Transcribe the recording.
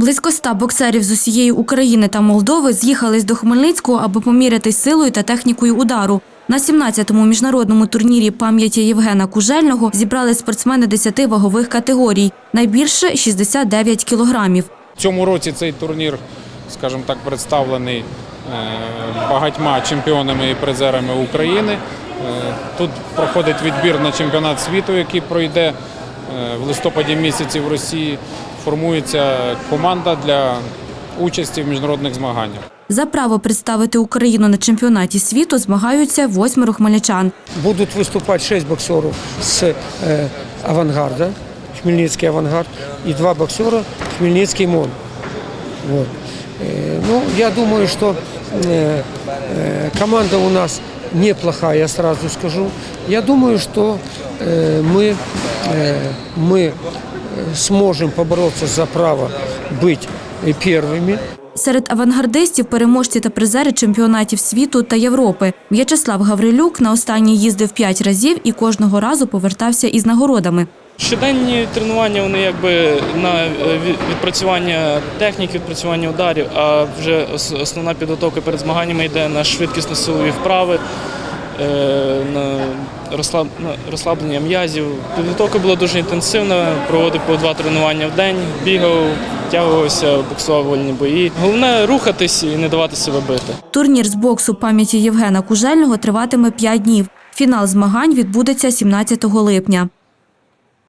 Близько ста боксерів з усієї України та Молдови з'їхались до Хмельницького, аби помірятись силою та технікою удару. На 17-му міжнародному турнірі пам'яті Євгена Кужельного зібрали спортсмени 10 вагових категорій, найбільше 69 кілограмів. В цьому році цей турнір, скажімо так, представлений е, багатьма чемпіонами і призерами України. Е, Тут проходить відбір на чемпіонат світу, який пройде е, в листопаді місяці в Росії Формується команда для участі в міжнародних змаганнях. За право представити Україну на чемпіонаті світу змагаються восьмеро хмельничан. Будут выступать шесть боксеров с э, авангарда, Хмельницкий авангард, и два боксера Хмельницкий МОН. Вот. Э, ну, я думаю, что э, э, команда у нас неплохая, я сразу скажу. Я думаю, что э, мы, э, мы э, сможем побороться за право быть э, первыми. Серед авангардистів переможці та призери чемпіонатів світу та Європи. В'ячеслав Гаврилюк на останній їздив п'ять разів і кожного разу повертався із нагородами. Щоденні тренування вони якби на е, від- відпрацювання техніки, відпрацювання ударів, а вже ос- основна підготовка перед змаганнями йде на швидкісно-силові вправи, е, на розслаблення м'язів. Підготовка була дуже інтенсивна, проводив по два тренування в день, бігав, тягувався, боксував вольні бої. Головне рухатись і не давати себе бити. Турнір з боксу пам'яті Євгена Кужельного триватиме п'ять днів. Фінал змагань відбудеться 17 липня.